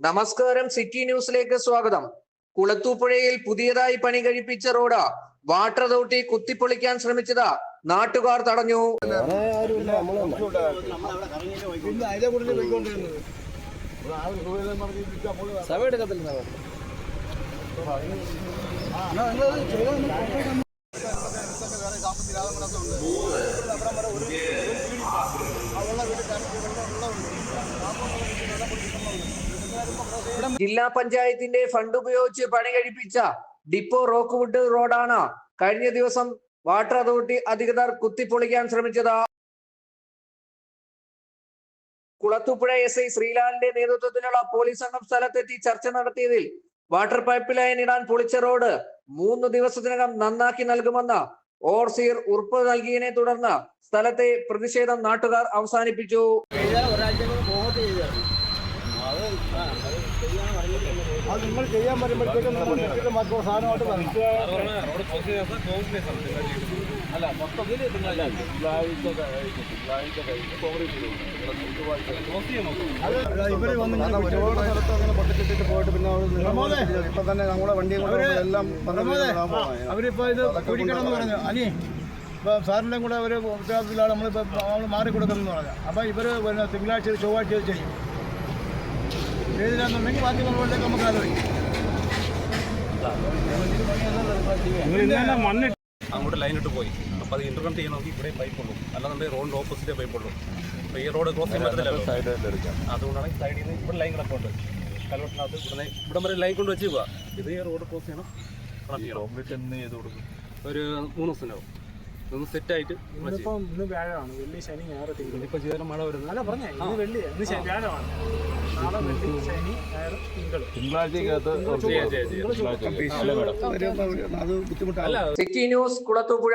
നമസ്കാരം സിറ്റി ന്യൂസിലേക്ക് സ്വാഗതം. കുളത്തൂപ്പുഴയിൽ പുതിയതായി പണി കഴിപ്പിച്ച റോഡ് വാട്ടർ അതോറിറ്റി കുത്തിപ്പൊളിക്കാൻ ശ്രമിച്ചത് നാട്ടുകാർ തടഞ്ഞു. ജില്ലാ പഞ്ചായത്തിന്റെ ഫണ്ട് ഉപയോഗിച്ച് പണി കഴിപ്പിച്ച ഡിപ്പോ റോക്ക്വുഡ് റോഡാണ് കഴിഞ്ഞ ദിവസം വാട്ടർ അതോറിറ്റി അധികൃതർ കുത്തിപ്പൊളിക്കാൻ ശ്രമിച്ചത്. കുളത്തുപുഴ എസ് ഐ ശ്രീലാലിന്റെ നേതൃത്വത്തിലുള്ള പോലീസ് സംഘം സ്ഥലത്തെത്തി ചർച്ച നടത്തിയതിൽ വാട്ടർ പൈപ്പ് ലൈൻ ഇടാൻ പൊളിച്ച റോഡ് മൂന്ന് ദിവസത്തിനകം നന്നാക്കി നൽകുമെന്ന് ഓർസീർ ഉറപ്പ് നൽകിയതിനെ തുടർന്ന് സ്ഥലത്തെ പ്രതിഷേധം നാട്ടുകാർ അവസാനിപ്പിച്ചു. അത് നിങ്ങൾ ചെയ്യാൻ വരുമ്പോഴത്തേക്കും നമ്മൾ ടിക്കറ്റ് സാധനമായിട്ട് വരണം. അല്ല മൊത്തത്തിൽ ഇവർ വന്ന് ഒരുപാട് സ്ഥലത്ത് അങ്ങനെ പൊട്ടിച്ചിട്ടിട്ട് പോയിട്ട് പിന്നെ ഇപ്പൊ തന്നെ നമ്മുടെ വണ്ടിയും എല്ലാം അവരിപ്പോ ഇത് കുഴിക്കണമെന്ന് പറഞ്ഞു അനി ഇപ്പൊ സാറിന്റെയും കൂടെ ഒരു ഉത്തരവാദിത്തത്തിലാണ് നമ്മളിപ്പോൾ നമ്മൾ മാറി കൊടുക്കുന്നതെന്ന് പറഞ്ഞു. അപ്പോൾ ഇവർ പിന്നെ തിങ്കളാഴ്ച ചൊവ്വാഴ്ച ചെയ്യും. ചെയ്തില്ലാന്നുണ്ടെങ്കിൽ ബാക്കി നമ്മളിലേക്ക് നമുക്ക് ആലോചിക്കും മണ്ണിട്ട് അങ്ങോട്ട് ലൈൻ ഇട്ട് പോയി. അപ്പോൾ അത് ഇന്റർകണക്ട് ചെയ്യണമെങ്കിൽ ഇവിടെ പൈപ്പ് ഉള്ളു. അല്ലാന്നുണ്ടെങ്കിൽ റോഡിന്റെ ഓപ്പോസിറ്റേ പൈപ്പ് ഉള്ളു. അപ്പോൾ ഈ റോഡ് ക്രോസ് ചെയ്യാൻ പറ്റില്ല അതുകൊണ്ടാണ് ഈ സൈഡിൽ നിന്ന് ഇവിടെ ലൈൻ കിടപ്പുണ്ട് കലോട്ടിനകത്ത് ഇവിടെ ഇവിടം വരെ ലൈൻ കൊണ്ട് വെച്ച് പോവാ. ഇത് ഈ റോഡ് ക്രോസ് ചെയ്യണം. കണക്ട് ചെയ്യണം. കോൺക്രീറ്റ് എന്ന് ചെയ്ത് കൊടുക്കും. ഒരു മൂന്ന് ദിവസത്തിനാവും ഇതൊന്ന് സെറ്റ് ആയിട്ട് ഇന്നിപ്പം ഇന്ന് വ്യാഴമാണ്. വെള്ളി ശനി ഞായർ തിങ്കൾ ഇപ്പോൾ ചെയ്താലും മഴ വരുന്നത്. അല്ല പറഞ്ഞേ ഇന്ന് വെള്ളി ഇന്ന് വ്യാഴമാണ്. നാളെ വെള്ളി ശനി ഞായർ തിങ്കൾ ചെയ്യാം അത് ബുദ്ധിമുട്ടാണ് അല്ല സിറ്റി ന്യൂസ് കുളത്തൂപ്പുഴ